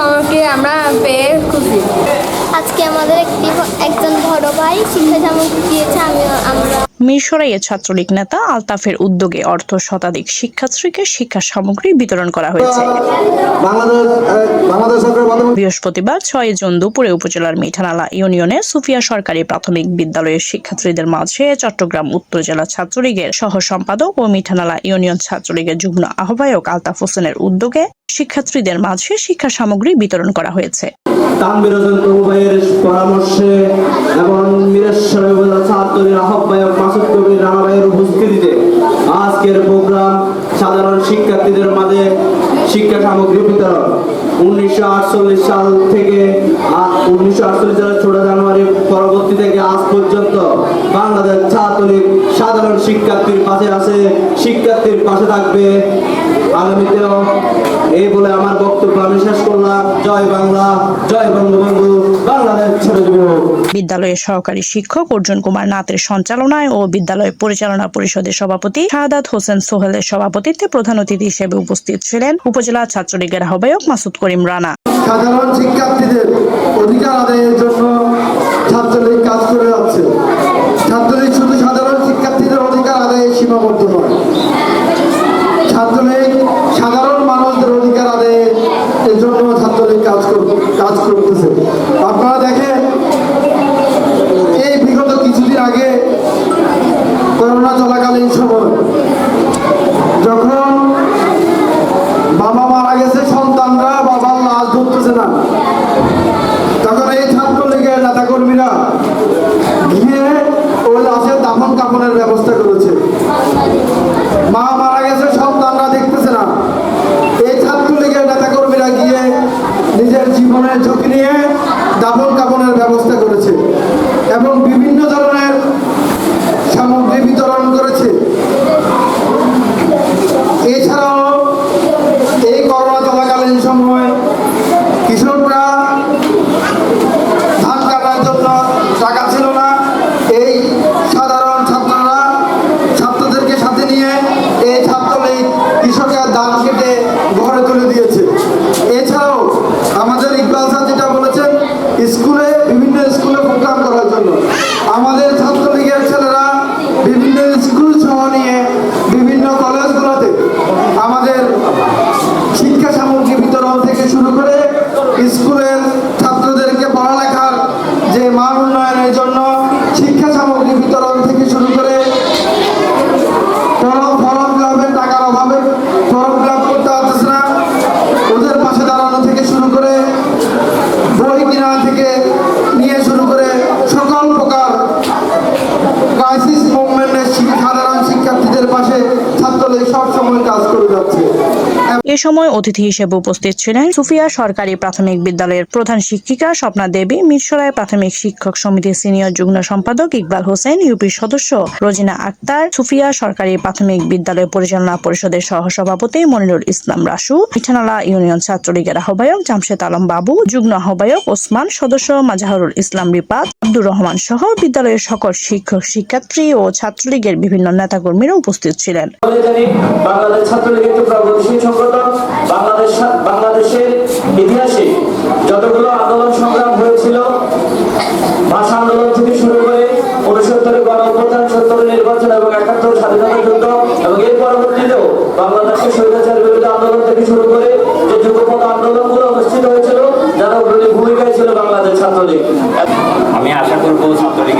সামগ্রী আমরা পেয়ে খুশি। আজকে আমাদের একটি একজন বড় ভাই শিক্ষা সামগ্রী দিয়েছে আমি আমরা মিরসরাইয়ের ছাত্রলীগ নেতা আলতাফের উদ্যোগে অর্থ শতাধিক শিক্ষার্থীকে শিক্ষা সামগ্রী বিতরণ করা হয়েছে। বৃহস্পতিবার ছয় জুন দুপুরে উপজেলার মিঠানালা ইউনিয়নের সুফিয়া সরকারি প্রাথমিক বিদ্যালয়ের শিক্ষার্থীদের মাঝে চট্টগ্রাম উত্তর জেলা ছাত্রলীগের সহ সম্পাদক ও মিঠানালা ইউনিয়ন ছাত্রলীগের যুগ্ম আহ্বায়ক আলতাফ হোসেনের উদ্যোগে শিক্ষার্থীদের মাঝে শিক্ষা সামগ্রী বিতরণ করা হয়েছে। এবং ছাত্রলীগের আহ্বায়ক মাসুদ কবির রানা ভাইয়ের উপস্থিতিতে আজকের প্রোগ্রাম সাধারণ শিক্ষার্থীদের মাঝে শিক্ষা সামগ্রী বিতরণ। উনিশশো আটচল্লিশ সাল থেকে উনিশশো আটচল্লিশ সালের ছোটো জানুয়ারি পরবর্তী থেকে আজ পর্যন্ত বাংলাদেশ ছাত্রলীগ সাধারণ শিক্ষার্থীর পাশে আছে। শিক্ষার্থীর পাশে থাকবে আগামীতেও এই বলে আমার বক্তব্য আমি শেষ করলাম। জয় বাংলা জয় বঙ্গবন্ধু বাংলাদেশ ছেড়ে বিদ্যালয়ের সহকারী শিক্ষক অর্জুন কুমার নাথের সঞ্চালনায় ও বিদ্যালয় পরিচালনা পরিষদের সভাপতি শাহাদাত হোসেন সোহেলের সভাপতিত্বে প্রধান অতিথি হিসেবে উপস্থিত ছিলেন উপজেলা ছাত্রলীগের আহ্বায়ক মাসুদ করিম রানা। সাধারণ শিক্ষার্থীদের অধিকার আদায়ের জন্য ছাত্রলীগ কাজ করে যাচ্ছে। ছাত্রলীগ শুধু সাধারণ শিক্ষার্থীদের অধিকার আদায়ে সীমাবদ্ধ নয়। ছাত্রলীগ সাধারণ মানুষদের অধিকার আদায়ে এর জন্য ছাত্রলীগ কাজ কাজ করতেছে। সাথে নিয়ে এই ছাত্রলীগ কৃষকের ধান কেটে ঘরে তুলে দিয়েছে। এছাড়াও আমাদের স্কুলে, বিভিন্ন স্কুলে প্রোগ্রাম করার জন্য। আমাদের মান উন্নয়নের জন্য শিক্ষা সামগ্রী বিতরণ থেকে শুরু করে এ সময় অতিথি হিসেবে উপস্থিত ছিলেন সুফিয়া সরকারি প্রাথমিক বিদ্যালয়ের প্রধান শিক্ষিকা স্বপ্না দেবী, মিরসরাই প্রাথমিক শিক্ষক সমিতির সিনিয়র যুগ্ম সম্পাদক ইকবাল হোসেন, ইউপির সদস্য রোজিনা আক্তার, সুফিয়া সরকারি প্রাথমিক বিদ্যালয় পরিচালনা পরিষদের সহসভাপতি মনিরুল ইসলাম রাসু মিঠানালা ইউনিয়ন ছাত্রলীগের আহ্বায়ক জামশেদ আলম বাবু, যুগ্ম আহ্বায়ক ওসমান, সদস্য মাজাহরুল ইসলাম রিপাত, আব্দুর রহমান সহ বিদ্যালয়ের সকল শিক্ষক, শিক্ষার্থী ও ছাত্রলীগের বিভিন্ন নেতাকর্মীরা উপস্থিত ছিলেন। বাংলাদেশ ছাত্রলীগের একটি প্রগতিশীল বাংলাদেশ বাংলাদেশের ইতিহাসে যতগুলো আন্দোলন সংগ্রাম হয়েছিল, ভাষা আন্দোলন থেকে শুরু করে উনসত্তরের গণ সত্তরের নির্বাচন এবং একাত্তর স্বাধীনতা যুদ্ধ এবং এর পরবর্তীতেও বাংলাদেশকে স্বৈরাচার বিরোধী আন্দোলন থেকে শুরু করে যে যুগপথ আন্দোলনগুলো অনুষ্ঠিত হয়েছিল, যারা অগ্রণী ভূমিকায় ছিল বাংলাদেশ ছাত্রলীগ। আমি আশা করব ছাত্রলীগের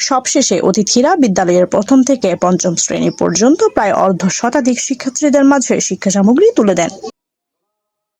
সবশেষে অতিথিরা বিদ্যালয়ের প্রথম থেকে পঞ্চম শ্রেণি পর্যন্ত প্রায় অর্ধ শতাধিক শিক্ষার্থীদের মাঝে শিক্ষা সামগ্রী তুলে দেন।